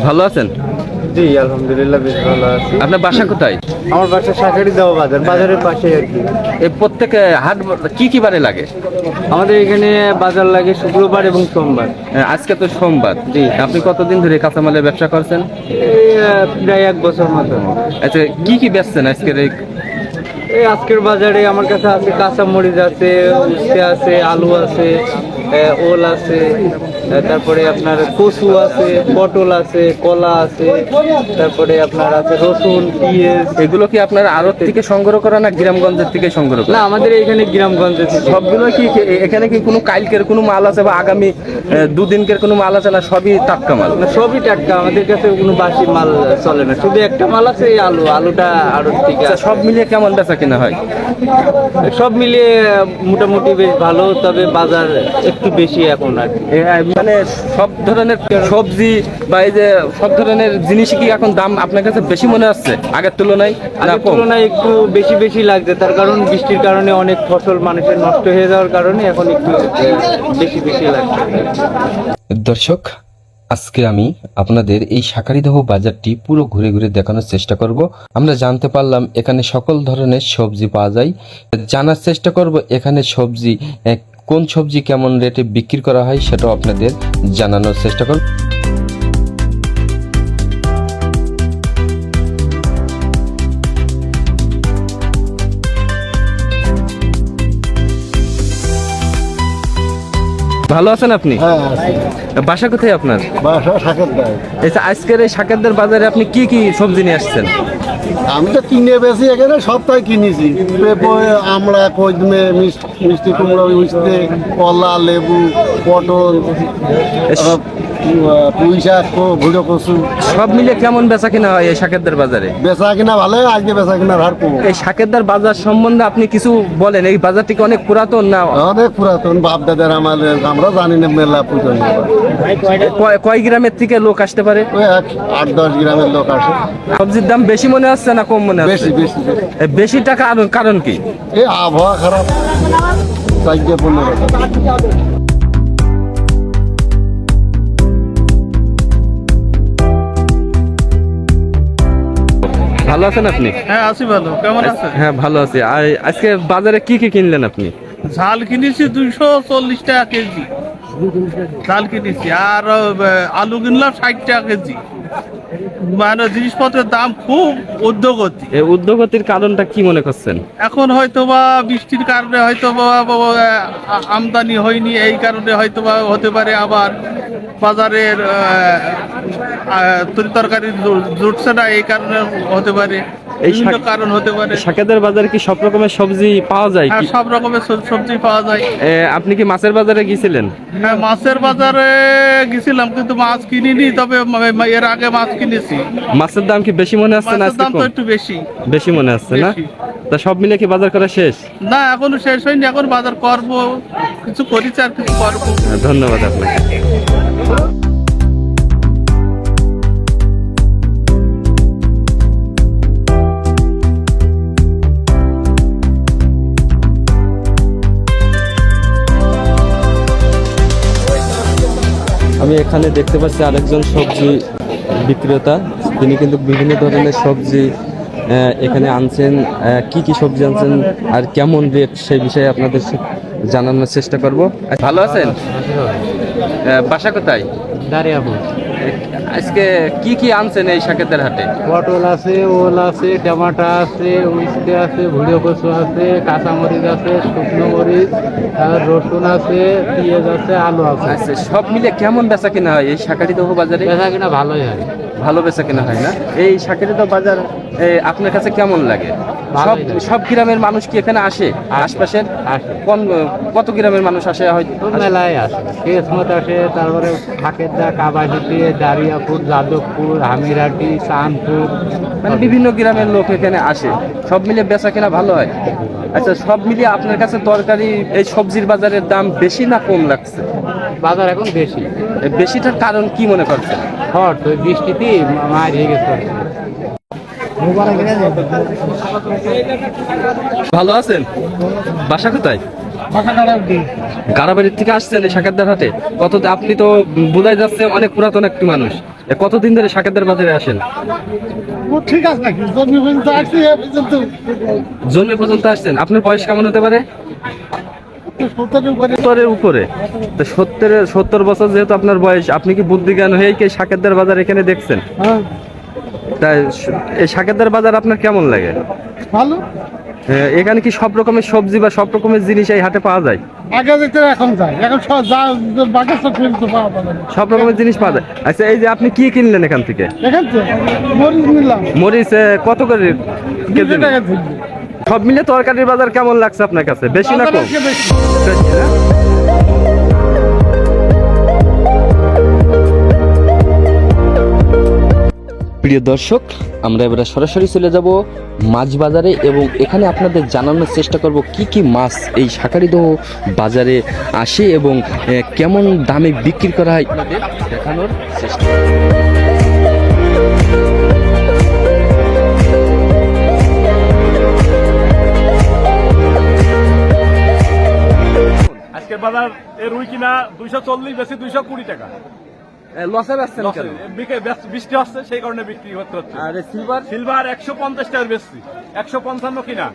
হ্যাঁ, ভালো আছেন? জি আলহামদুলিল্লাহ বেশ ভালো আছি। আপনার বাসা কোথায়? আমার বাসা শাকারি দেওয়া বাজার বাজারের পাশে আর কি। এই প্রত্যেক হাট কি কি বারে লাগে? আমাদের এখানে বাজার লাগে শুক্রবার এবং সোমবার। হ্যাঁ, আজকে তো সোমবার। জি। আপনি কতদিন ধরে কাঁচামালের ব্যবসা করছেন? প্রায় এক বছর মতো। আচ্ছা কি কি বেচছেন আজকের এই এই আজকের বাজারে আমার কাছে আছে কাঁচা মরিচ আছে উচ্ছে আছে আলু আছে ওল আছে। তারপরে আপনার কচু আছে পটল আছে কলা আছে তারপরে আপনার আছে রসুন পেঁয়াজ। এগুলো কি আপনার আড়ত থেকে সংগ্রহ করা না গ্রামগঞ্জের থেকে সংগ্রহ না আমাদের এখানে গ্রামগঞ্জে থেকে। সবগুলো কি এখানে কি কোনো কালকের কোনো মাল আছে বা আগামী দুদিনকের কোনো মাল আছে না সবই টাটকা মাল? না সবই টাটকা। আমাদের কাছে কোনো বাসি মাল চলে না। শুধু একটা মাল আছে এই আলু। আলুটা আরও থেকে আচ্ছা, সব মিলিয়ে কেমন বেচা কিনা হয়? সব মিলিয়ে মোটামুটি বেশ ভালো তবে বাজার একটু বেশি এখন আর কি। মানে সব ধরনের সবজি বা এই যে সব ধরনের জিনিস কি এখন দাম আপনার কাছে বেশি মনে হচ্ছে? আগের তুলনায়? আগের তুলনায় একটু বেশি বেশি লাগছে। তার কারণ বৃষ্টির কারণে অনেক ফসল মানুষের নষ্ট হয়ে যাওয়ার কারণে এখন একটু বেশি বেশি লাগছে। দর্শক আজকে আমি আপনাদের এই শাকারিদহ বাজারটি পুরো ঘুরে ঘুরে দেখানোর চেষ্টা করব। আমরা জানতে পারলাম এখানে সকল ধরনের সবজি পাওয়া যায়। জানার চেষ্টা করব এখানে সবজি কোন সবজি কেমন রেটে বিক্রি করা হয় সেটাও আপনাদের জানানোর চেষ্টা করব। ভালো আছেন আপনি? হ্যাঁ বাসা কোথায় আপনার? আচ্ছা আজকের এই শাকেরদের বাজারে আপনি কি কি সবজি নিয়ে আসছেন? আমি তো কিনে বেশি এখানে সবটাই কিনেছি। আমরা কদমে মিষ্টি মিষ্টি কুমড়ো মিষ্টি কলা লেবু পটল কচু। সব মিলে কেমন বেচা কিনা হয় এই শাকেরদের বাজারে? বেচা কিনা ভালো আজকে বেচা কিনার হার কম। এই শাকেরদার বাজার সম্বন্ধে আপনি কিছু বলেন এই বাজারটি কি অনেক পুরাতন না? অনেক পুরাতন বাপ দাদার আমাদের আমরা জানি না মেলা পুজো কয়- গ্রামের থেকে লোক আসতে পারে? আট দশ গ্রামের লোক আসে। সবজির দাম বেশি মনে হচ্ছে না কম মনে হচ্ছে বেশি বেশি বেশি। টাকা কারণ কারণ কি? এই আবহাওয়া খারাপ। চারটে পনেরো ভালো আছেন আপনি? হ্যাঁ আছি ভালো। কেমন আছেন? হ্যাঁ ভালো আছি। আজকে বাজারে কি কি কিনলেন আপনি? ঝাল কিনেছি দুইশো চল্লিশ টাকা কেজি। ঝাল কিনেছি। আর আলু কিনলাম ষাট টাকা কেজি। মানে জিনিসপত্রের দাম খুব উদ্যোগতি এই উদ্যোগতির কারণটা কি মনে করছেন? এখন হয়তো বা বৃষ্টির কারণে হয়তো বা আমদানি হয়নি এই কারণে হয়তো বা হতে পারে আবার বাজারের তরি তরকারি জুটছে না এই কারণে হতে পারে। এই বিভিন্ন কারণ হতে পারে। শাকেদের বাজারে কি সব রকমের সবজি পাওয়া যায় হ্যাঁ কি? সব রকমের সব- সবজি পাওয়া যায়। এ, আপনি কি মাছের বাজারে গিয়েছিলেন? হ্যাঁ মাছের বাজারে গেছিলাম কিন্তু মাছ কিনিনি তবে ম- ম- এর আগে মাছ কিনেছি। মাছের দাম কি বেশি মনে হচ্ছে না মাছের আজকে দাম তো কম? একটু বেশি। বেশি মনে হচ্ছে না? বেশি। তা সব মিলে কি বাজার করা শেষ? না এখনও শেষ হয়নি এখন বাজার করব। কিছু করেছি আর কিছু করব। ধন্যবাদ আপনাকে। আমি এখানে দেখতে পাচ্ছি আরেকজন সবজি বিক্রেতা। তিনি কিন্তু বিভিন্ন ধরনের সবজি এখানে আনছেন। কি কি সবজি আনছেন আর কেমন রেট সেই বিষয়ে আপনাদের জানানোর চেষ্টা করব। ভালো আছেন? বাসা কোথায়? দাঁড়িয়াপুর। আজকে কি কি আনছেন এই শাকেদের হাটে? পটল আছে ওল আছে টমাটা আছে উস্তে আছে ভুড়িও কচু আছে কাঁচামরিচ আছে শুকনো মরিচ রসুন আছে পেঁয়াজ আছে আলু আছে। আচ্ছা সব মিলে কেমন বেচা কিনা হয়? এই শাকারি দহ বাজারে? বেচা কিনা ভালোই হয়। ভালো বেচা কিনা হয় না? এই শাকারি তো বাজার আপনার কাছে কেমন লাগে? সব সব গ্রামের মানুষ কি এখানে আসে? আশপাশের? কত গ্রামের মানুষ আসে? হয়তো মেলায় আসে আসে তারপরে ফাঁকেরদা কাবাডিতে দারিয়াপুর যাদবপুর হামিরাটি চাঁদপুর। মানে বিভিন্ন গ্রামের লোক এখানে আসে। সব মিলে বেচা কেনা ভালো হয়? আচ্ছা সব মিলিয়ে আপনার কাছে তরকারি এই সবজির বাজারের দাম বেশি না কম লাগছে? বাজার এখন বেশি। বেশিটার কারণ কি মনে করছেন? হট ওই বৃষ্টিতে মার হয়ে গেছে। ভালো আছেন? বাসা কোথায়? গাড়াবাড়ির থেকে আসছেন এই শাকেরদার হাটে? কত আপনি তো বোঝাই যাচ্ছে অনেক পুরাতন একটি মানুষ। কতদিন ধরে শাকেরদার বাজারে আসেন? ঠিক আছে নাকি? জমি পর্যন্ত আসছি জন্মে পর্যন্ত। আসছেন। আপনার বয়স কেমন হতে পারে? সত্তরের উপরে। সত্তরের তো সত্তরের সত্তর বছর যেহেতু আপনার বয়স আপনি কি বুদ্ধি জ্ঞান হয়ে কি শাকেরদার বাজার এখানে দেখছেন? হ্যাঁ। তাই এই শাকেরদার বাজার আপনার কেমন লাগে? ভালো। এখানে কি সব রকমের সবজি বা সব রকমের জিনিস এই হাটে পাওয়া যায়? আগে যেতে এখন যায়। এখন সব যা বাকি সব কিন্তু পাওয়া যায়। সব রকমের জিনিস পাওয়া যায়। আচ্ছা এই যে আপনি কি কিনলেন এখান থেকে? এখান থেকে মরিচ নিলাম। মরিচ কত করে কেজি সব মিলে তরকারির বাজার কেমন লাগছে আপনার কাছে? বেশি না কম? বেশি। প্রিয় দর্শক, আমরা এবারে সরাসরি চলে যাব মাছ বাজারে এবং এখানে আপনাদের জানানোর চেষ্টা করব কি কি মাছ এই শাকারিদহ বাজারে আসে এবং কেমন দামে বিক্রি করা হয় দেখানোর চেষ্টা আজকের বাজার এ রুই কিনা দুইশো চল্লিশ, বেশি দুইশো কুড়ি টাকা। লসে। বিকে- বেশ- বৃষ্টি হচ্ছে সেই কারণে বিক্রি করতে হচ্ছে। আর সিলভার সিলভার একশো পঞ্চাশ টাকার বেশি। একশো পঞ্চান্ন কিনা।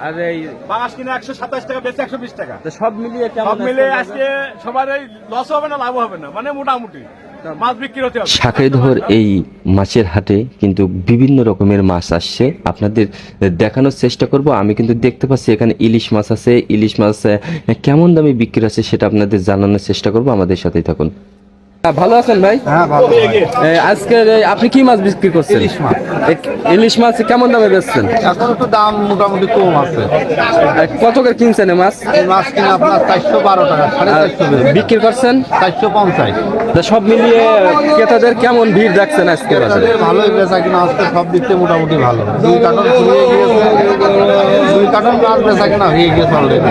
আর এই বাঁশ কিনা একশো সাতাশ টাকা বেশি একশো বিশ টাকা। তো সব মিলিয়ে সব মিলে আজকে সবার এই লস হবে না লাভ হবে না। মানে মোটামুটি। এই মাছের হাটে কিন্তু বিভিন্ন রকমের মাছ আসছে। আপনাদের দেখানোর চেষ্টা করব। আমি কিন্তু দেখতে পাচ্ছি এখানে ইলিশ মাছ আছে। ইলিশ মাছ কেমন দামে বিক্রি আছে সেটা আপনাদের জানানোর চেষ্টা করব। আমাদের সাথেই থাকুন। ভালো আছেন ভাই? হ্যাঁ আজকে আপনি কি মাছ বিক্রি করছেন? ইলিশ মাছ। ইলিশ মাছ কেমন দামে বেচছেন? এখন একটু দাম মোটামুটি কম আছে। কত করে কিনছেন মাছ? মাছ কিনে আপনার চারশো বারো টাকা। বিক্রি করছেন? চারশো পঞ্চাশ। সব মিলিয়ে ক্রেতাদের কেমন ভিড় রাখছেন আজকে বাজারে? ভালোই বেচা কিনা আজকে সব দিক থেকে মোটামুটি ভালো। দুই কার্টন দুই কার্টন মাছ বেচা কিনা হয়ে গিয়েছে অলরেডি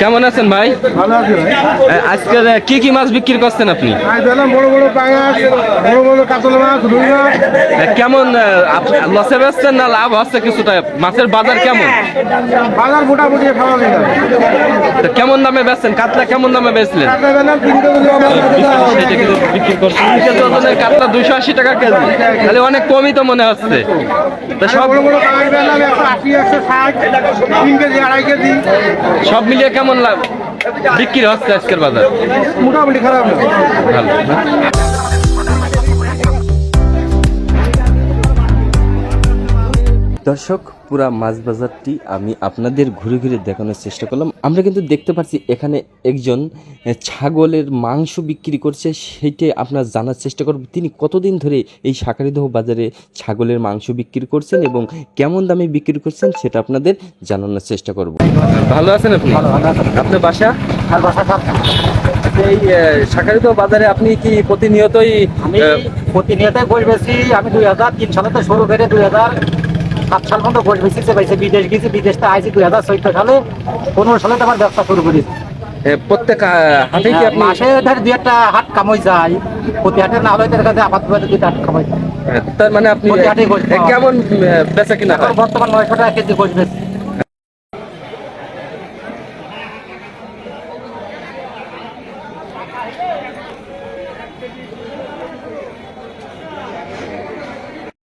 কেমন আছেন ভাই? ভালো আছে আজকে কি কি মাছ বিক্রি করছেন আপনি? আজ বড় বড় পাঙাশ বড় বড় কাতল মাছ রুই মাছ। কেমন লসে বেচছেন না লাভ হচ্ছে কিছুটা? মাছের বাজার কেমন? বাজার মোটামুটি কেমন দামে বেচছেন? কাতলা কেমন দামে বেচলেন? বিক্রি করছেন। কাতলা দুইশো আশি টাকা কেজি। তাহলে অনেক কমই তো মনে হচ্ছে। সব বড় বড় তিন কেজি আড়াই কেজি। সব মিলিয়ে কেমন লাভ? বিক্রি হচ্ছে আজকের বাজার। মোটামুটি খারাপ না। ভালো। দর্শক পুরা মাছ বাজারটি আমি আপনাদের ঘুরে ঘুরে দেখানোর চেষ্টা করলাম। আমরা কিন্তু দেখতে পাচ্ছি এখানে একজন ছাগলের মাংস বিক্রি করছে। সেইটা আপনার জানার চেষ্টা করব। তিনি কতদিন ধরে এই শাকারিদহ বাজারে ছাগলের মাংস বিক্রি করছেন এবং কেমন দামে বিক্রি করছেন সেটা আপনাদের জানানোর চেষ্টা করব। ভালো আছেন আপনি? আপনার বাসা? সাত এই বাজারে আপনি কি প্রতিনিয়তই আমি দুই হাজার তিন সালে তো শুরু করে দুই হাজার সাত সাল মতো বসে বেশি পাইছে বিদেশ গেছি বিদেশ তো আইছি দুই হাজার চোদ্দ সালে পনেরো সালে তো আমার ব্যবসা শুরু করেছি প্রত্যেক আহ, হাটে কি মাসে ধর দুই একটা হাট কামাই যায় প্রতি হাটে না হলে তার কাছে হাট কামাই যায়। তার মানে আপনি কেমন বেচা কিনা বর্তমান নয়শো টাকা কেজি বেশি